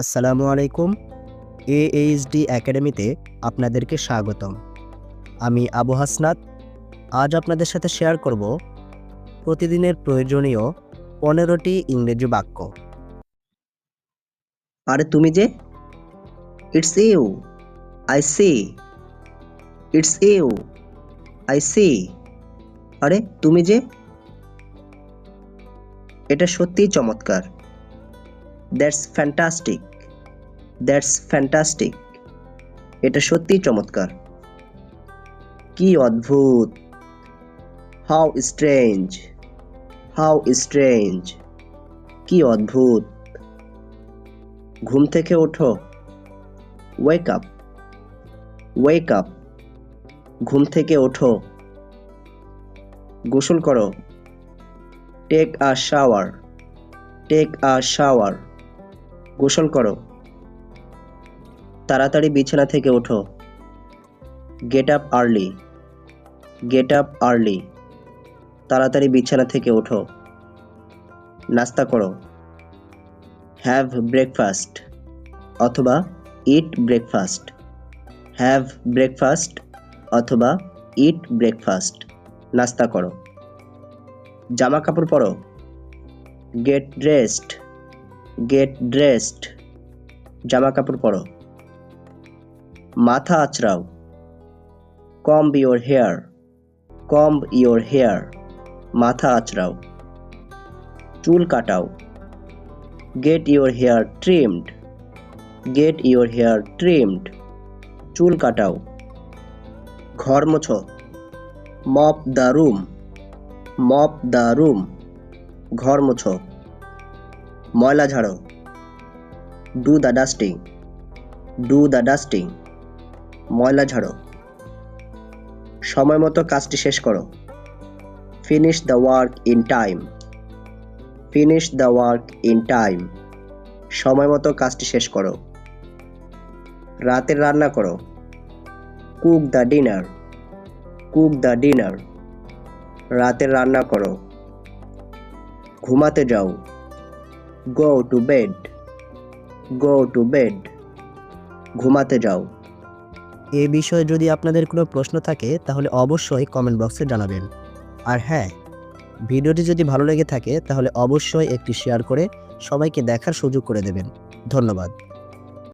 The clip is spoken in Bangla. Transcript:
আসসালামু আলাইকুম, এএইচডি একাডেমিতে আপনাদেরকে স্বাগতম। আমি আবু হাসনাত, আজ আপনাদের সাথে শেয়ার করব প্রতিদিনের প্রয়োজনীয় পনেরোটি ইংরেজি বাক্য। আরে তুমি যে it's you I see it's you I see আরে তুমি যে, এটা সত্যিই চমৎকার। That's fantastic that's fantastic. এটা সত্যিই চমৎকার। কি অদ্ভুত। How strange. How strange. কি অদ্ভুত। ঘুম থেকে ওঠো। ওয়েক আপ ওয়েক আপ ঘুম থেকে ওঠো। গোসল করো। Take a shower take a shower গোসল করো। তাড়াতাড়ি বিছানা থেকে ওঠো। Get up early get up early তাড়াতাড়ি বিছানা থেকে ওঠো। নাস্তা করো। হ্যাভ ব্রেকফাস্ট অথবা ইট ব্রেকফাস্ট হ্যাভ ব্রেকফাস্ট অথবা ইট ব্রেকফাস্ট নাস্তা করো। জামা কাপড় পরো। গেট ড্রেসড গেট ড্রেসড জামা কাপড় পরো। মাথা আঁচড়াও। Comb your hair. Comb your hair. মাথা আঁচড়াও। চুল কাটাও। Get your hair trimmed. Get your hair trimmed. চুল কাটাও। ঘর মোছো। Mop the room. Mop the room. ঘর মোছো। ময়লা ঝাড়ো do the dusting. Do the dusting. ময়লা ঝাড়ো। সময় মতো কাজটি শেষ করো। Finish the work in time finish the work in time সময় মতো কাজটি শেষ করো। রাতের রান্না করো। Cook the dinner cook the dinner রাতের রান্না করো। ঘুমাতে যাও। Go to bed go to bed ঘুমাতে যাও। এ বিষয়ে যদি আপনাদের কোনো প্রশ্ন থাকে, তাহলে অবশ্যই কমেন্ট বক্সে জানাবেন। আর হ্যাঁ ভিডিওটি যদি ভালো লেগে থাকে, তাহলে অবশ্যই একটি শেয়ার করে সবাইকে দেখার সুযোগ করে দেবেন। ধন্যবাদ।